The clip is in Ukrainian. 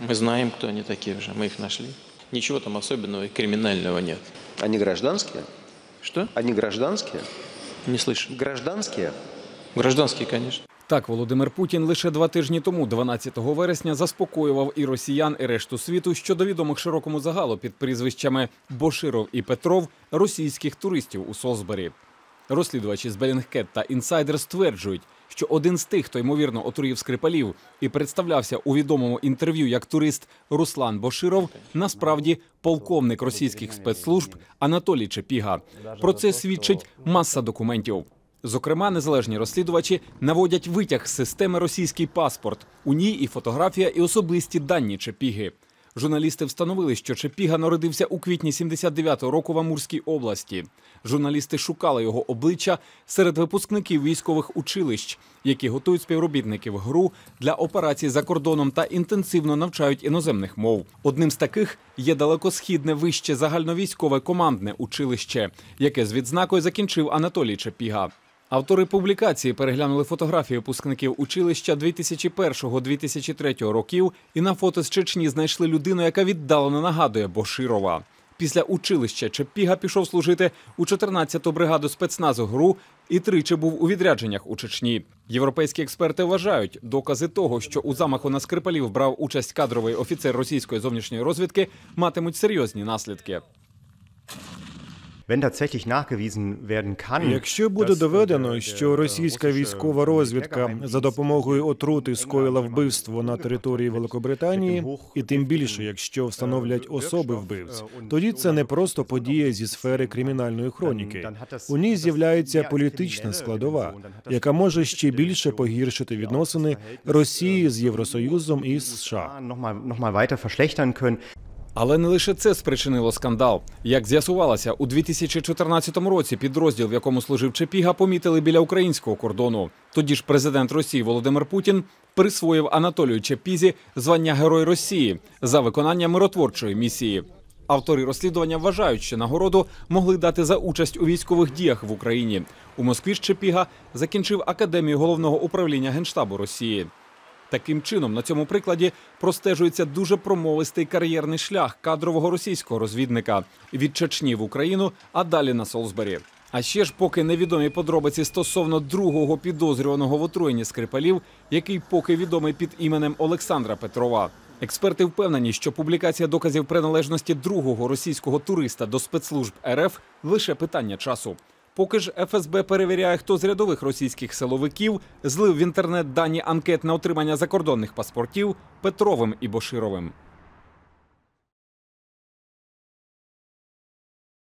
Мы знаем, кто они такие уже, мы их нашли. Ничего там особенного и криминального нет. Они гражданские? Что? Они гражданские? Не слышу. Гражданские? Гражданские, конечно. Так, Володимир Путін лише два тижні тому, 12 вересня, заспокоював і росіян, і решту світу щодо відомих широкому загалу під прізвищами Боширов і Петров російських туристів у Солсбері. Розслідувачі з Белінгкет та інсайдер стверджують, що один з тих, хто ймовірно отруїв Скрипалів і представлявся у відомому інтерв'ю як турист Руслан Боширов, насправді полковник російських спецслужб Анатолій Чепіга. Про це свідчить маса документів. Зокрема, незалежні розслідувачі наводять витяг з системи російський паспорт. У ній і фотографія, і особисті дані Чепіги. Журналісти встановили, що Чепіга народився у квітні 79-го року в Амурській області. Журналісти шукали його обличчя серед випускників військових училищ, які готують співробітників ГРУ для операцій за кордоном та інтенсивно навчають іноземних мов. Одним з таких є далекосхідне вище загальновійськове командне училище, яке з відзнакою закінчив Анатолій Чепіга. Автори публікації переглянули фотографії випускників училища 2001-2003 років і на фото з Чечні знайшли людину, яка віддалено нагадує Боширова. Після училища Чепіга пішов служити у 14-ту бригаду спецназу ГРУ і тричі був у відрядженнях у Чечні. Європейські експерти вважають, докази того, що у замаху на Скрипалів брав участь кадровий офіцер російської зовнішньої розвідки, матимуть серйозні наслідки. Якщо буде доведено, що російська військова розвідка за допомогою отрути скоїла вбивство на території Великобританії, і тим більше, якщо встановлять особи вбивць, тоді це не просто подія зі сфери кримінальної хроніки. У ній з'являється політична складова, яка може ще більше погіршити відносини Росії з Євросоюзом і США. Але не лише це спричинило скандал. Як з'ясувалося, у 2014 році підрозділ, в якому служив Чепіга, помітили біля українського кордону. Тоді ж президент Росії Володимир Путін присвоїв Анатолію Чепізі звання Герой Росії за виконання миротворчої місії. Автори розслідування вважають, що нагороду могли дати за участь у військових діях в Україні. У Москві Чепіга закінчив академію головного управління генштабу Росії. Таким чином, на цьому прикладі простежується дуже промовистий кар'єрний шлях кадрового російського розвідника від Чечні в Україну, а далі на Солсбері. А ще ж поки невідомі подробиці стосовно другого підозрюваного в отруєнні Скрипалів, який поки відомий під іменем Олександра Петрова. Експерти впевнені, що публікація доказів приналежності другого російського туриста до спецслужб РФ лише питання часу. Поки ж ФСБ перевіряє, хто з рядових російських силовиків злив в інтернет дані анкет на отримання закордонних паспортів Петровим і Бошировим.